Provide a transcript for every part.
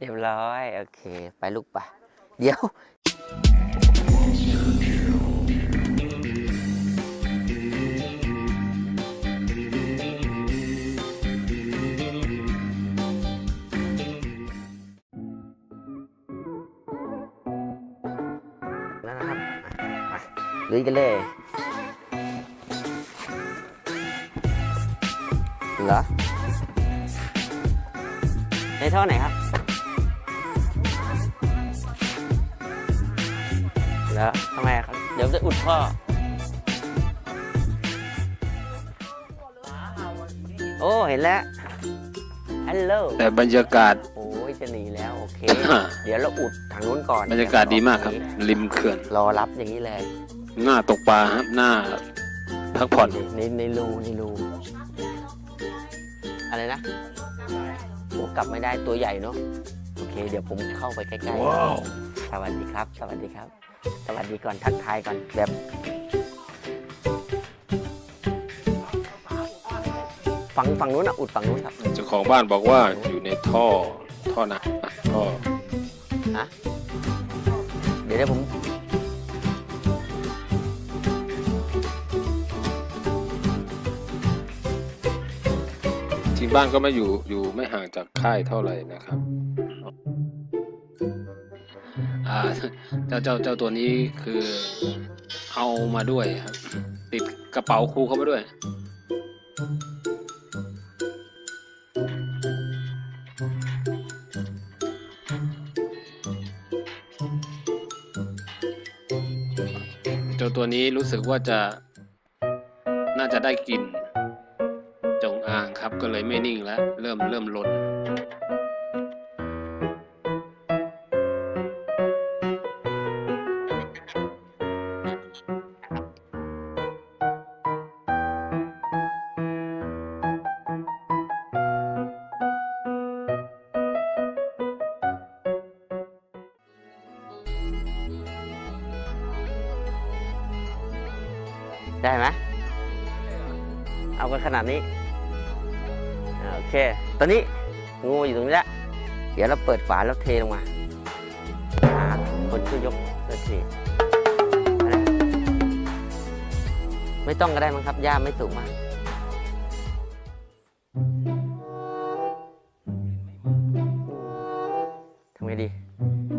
เรียบร้อย โอเค ไปลูกปะเดี๋ยวนะครับไปลุยกันเลย เหรอ ในท่อไหนครับ แล้วทำไมอะครับ เดี๋ยวจะอุดท่อโอ้เห็นแล้วฮัลโหลแต่บรรยากาศ โอ้ยจะหนีแล้วโอเค เดี๋ยวเราอุดทางนู้นก่อนบรรยากาศดีมากครับ ริมเขื่อน รอรับอย่างนี้เลยหน้าตกปลาครับหน้าพักผ่อนในในรูในรูอะไรนะโอ้กลับไม่ได้ตัวใหญ่เนาะโอเค เดี๋ยวผมเข้าไปใกล้ๆสวัสดีครับ สวัสดีครับ สวัสดีก่อนทักทายก่อนแบบฝั่งฝั่งนู้นอะอุดฝั่งนู้นครับเจ้าของบ้านบอกว่าอยู่ในท่อท่อนะท่อเดี๋ยวเดี๋ยวผมจริงบ้านก็ไม่อยู่อยู่ไม่ห่างจากค่ายเท่าไหร่นะครับอ่า เจ้าเจ้าเจ้าตัวนี้คือเอามาด้วยครับ ติดกระเป๋าครูเข้ามาด้วย เจ้าตัวนี้รู้สึกว่าจะน่าจะได้กลิ่นจงอางครับก็เลยไม่นิ่งแล้ว เริ่มเริ่มลน ได้ไหมเอากันขนาดนี้โอเค ตอนนี้งูอยู่ตรงนี้แล้ว เดี๋ยวเราเปิดฝาแล้วเทลงมาหาคนช่วยยกแล้วเทอะไม่ต้องก็ได้มั้งครับย่าไม่สูงมากทำไงดี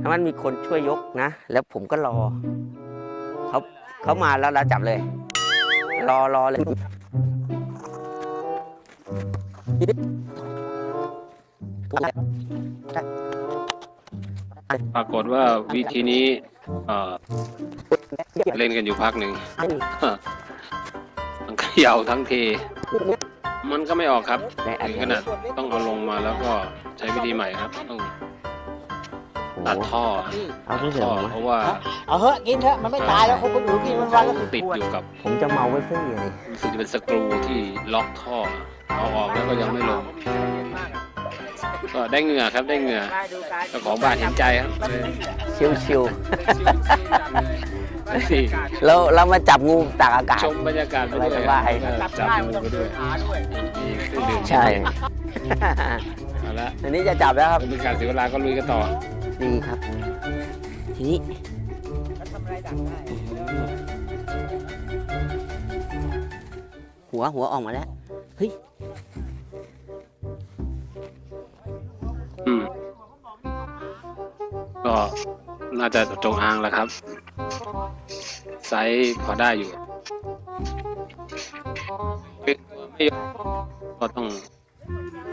ถ้ามันมีคนช่วยยกนะ แล้วผมก็รอเขาเขามาแล้วเราจับเลย รอรอเลยปรากฏว่าวิธีนี้เอ่อเล่นกันอยู่พักหนึ่งทั้งเขย่าทั้งเท มันก็ไม่ออกครับในอันถึงขนาดต้องเอาลงมาแล้วก็ใช้วิธีใหม่ครับต้อง ตัดท่อเอาตัที่ดเสือท่อผมเพราะว่าเอาเหอะกินเถอะมันไม่ตายแล้วคนคนอื่นกินมันวันละสิบติดขวดอยู่กับ ผมจะเมาไว้เพื่ออะไรรู้สึกจะเป็นสกรูที่ล็อกท่อเอาออกแล้วก็ยังไม่ลงก็ได้เหงื่อครับได้เหงื่อเจ้าของบ้านเห็นใจครับเลยชิวชิวนี่ๆเราเรามาจับงูตากอากาศชมบรรยากาศไปด้วยสบายแล้วก็จับมือไปด้วยมีเครื่องดื่มใช่เอาละทีนี้จะจับแล้วครับไม่เป็นการเสียเวลาก็ลุยกันต่อ ดีครับ ทีนี้หัวหัวออกมาแล้ว เฮ้ย อืม ก็น่าจะจงอางแหล้วครับ ไซส์พอได้อยู่ไม่ยอมก็ต้อง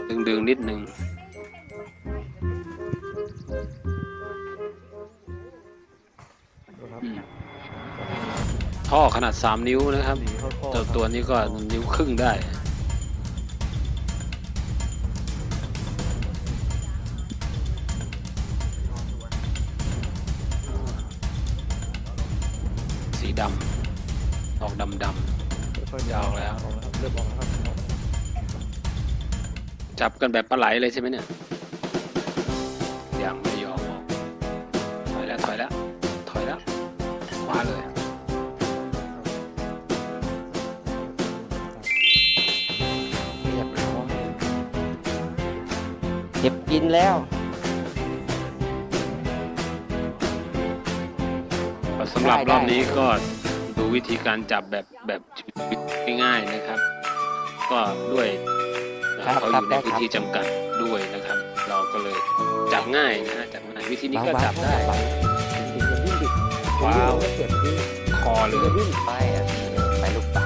ดึงดึงๆนิดนึง อืมท่อขนาด 3 นิ้วนะครับตัวตัวนี้ก็นิ้วครึ่งได้ สีดำออกดำดำยาวแล้วเริ่มออกแล้วครับจับกันแบบปลาไหลเลยใช่ไหมเนี่ยยังไม่ยอมออกถอยแล้วถอยแล้วถอยแล้วขวาเลย เรียบร้อยเก็บกินแล้ว สำหรับรอบนี้ก็ดูวิธีการจับแบบแบบง่ายๆนะครับ ก็ด้วยเขาอยู่ในพื้นที่จำกัดด้วยนะครับ เราก็เลยจับง่ายนะจับง่ายวิธีนี้ก็จับได้ ว้าวคอเลยจะวิ่งไปอะไปลูกไป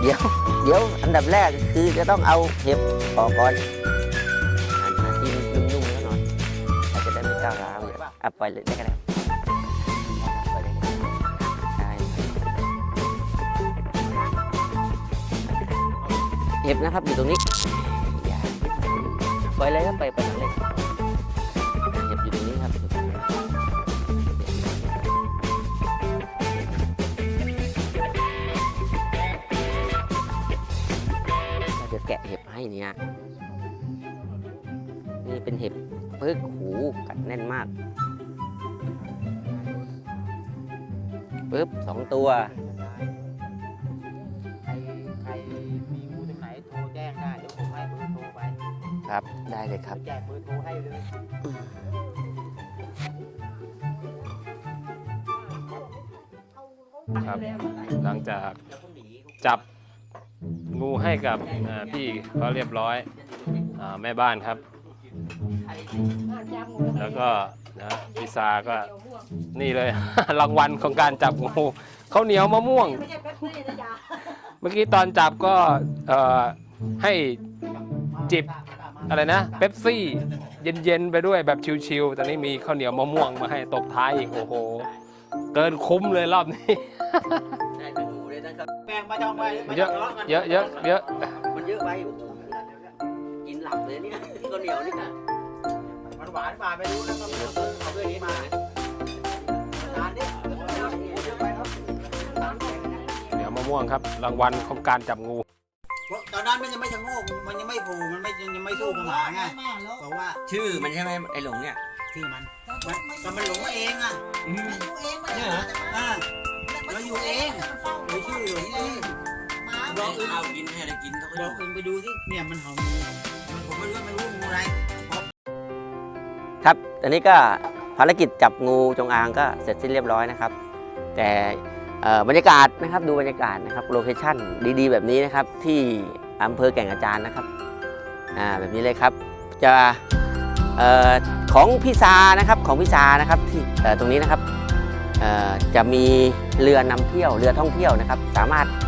เดี๋ยว เดี๋ยวอันดับแรกคือจะต้องเอาเห็บออกก่อนอันหาที่นุ่มๆแล้วหน่อยอาจจะได้ไม่ก้าวร้าวเยอะอะปล่อยเลยได้ก็ได้ปล่อยเลยก็ได้ใช่เห็บนะครับอยู่ตรงนี้อย่าปล่อยเลยครับไปไปหลังเลย แกะเห็บให้เนี่ยนี่เป็นเห็บปึ๊กหูกัดแน่นมากปึ๊บสองตัวใครใครมีงูตรงไหนโทรแจ้งได้เดี๋ยวผมให้เบอร์โทรไปครับได้เลยครับ แจ้งเบอร์โทรให้เลยครับ หลังจากจับ งูให้กับพี่เขาเรียบร้อยอแม่บ้านครับ แล้วก็นะพี่ซาก็นี่เลย รางวัลของการจับงูข้าวเหนียวมะม่วง เมื่อกี้ตอนจับก็ให้จิบอะไรนะเป๊ปซี่ เย็นๆไปด้วยแบบชิลๆตอนนี้มีข้าวเหนียวมะม่วงมาให้ตบท้ายอีกโอ้โห เกินคุ้มเลยรอบนี้ นงูเลยนะครับแป้งมาจองไว้ไม่เยต้อะงทลกัเยอะเยอะเยอะมันเยอะไปโอ้โหกินหลับเลยเนี่ยก็เหนียวนี่นะมันหวานมาไม่รู้แล้วก็ไม่ต้องเอาด้วยนี้มาทานดิเยอะไปครับเหนียวมะม่วงครับ รางวัลของการจับงูตอนนั้นมันยังไม่ชะโงกมันยังไม่โผล่มันไม่ยังไม่สู้กับหมาไงบอกว่าชื่อมันใช่ไหมไอ้หลงเนี่ย ชื่อมันมันก็มันหลงมาเองอะ เนี่ยเหรออ่าเราอยู่เองเราชื่อหลงเองบอ กอื่นเอากินให้ได้กินเขาก็บยอกกอื่นไปดูสิเนี่ยมันเห่างูมันผมไม่รู้ไม่รู้งูอะไรครับตอนนี้ก็ภารกิจจับงูจงอางก็เสร็จสิ้นเรียบร้อยนะครับ แต่เอ่อบรรยากาศนะครับดูบรรยากาศนะครับโลเคชั่นดีๆ แบบนี้นะครับที่อำเภอแก่งกระจานนะครับอ่าแบบนี้เลยครับจะเอ่อของพี่ซานะครับของพี่ซานะครับที่เอ่อตรงนี้นะครับเอ่อจะมีเรือนำเที่ยวเรือท่องเที่ยวนะครับ สามารถเอ่อ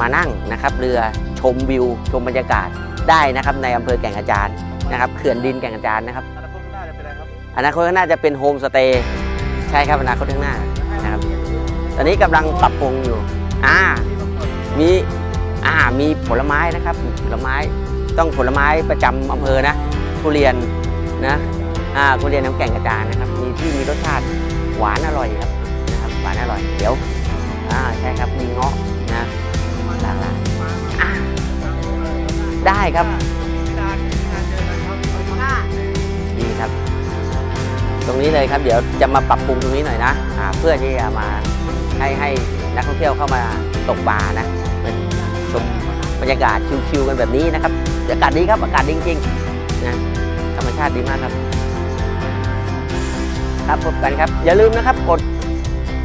มานั่งนะครับเรือชมวิว ชมบรรยากาศได้นะครับในอำเภอแก่งกระจานนะครับเขื่อนดินแก่งกระจานนะครับอนาคตข้างหน้าจะเป็นอะไรครับอนาคตข้างหน้าจะเป็นโฮมสเตย์ใช่ครับอนาคตข้างหน้านะครับตอนนี้กำลังปรับปรุงอยู่อ่ามีอ่ามีผลไม้นะครับผลไม้ต้องผลไม้ประจำอำเภอนะทุเรียนนะอ่าทุเรียนน้ำแก่งกระจานนะครับมีที่มีรสชาติหวานอร่อยครับนะครับหวานอร่อยเดี๋ยวอ่าใช่ครับมีเงาะนะ ได้ครับดีครับ ตรงนี้เลยครับ เดี๋ยวจะมาปรับปรุงตรงนี้หน่อยนะเพื่อที่จะมาให้ให้นักท่องเที่ยวเข้ามาตกปลานะเป็นชมบรรยากาศชิวๆกันแบบนี้นะครับอากาศดีครับอากาศดีจริงๆนะธรรมชาติดีมากครับ ครับพบกันครับ อย่าลืมนะครับ กด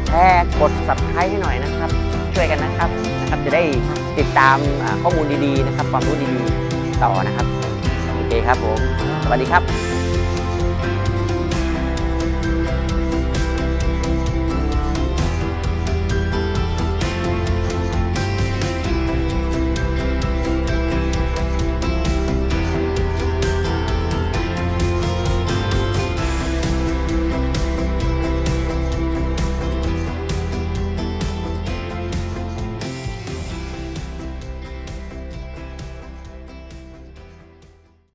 แชร์กด subscribe ให้หน่อยนะครับ ช่วยกันนะครับนะครับ จะได้ติดตามข้อมูลดีๆนะครับ ความรู้ดีๆต่อนะครับโอเคครับผมสวัสดีครับ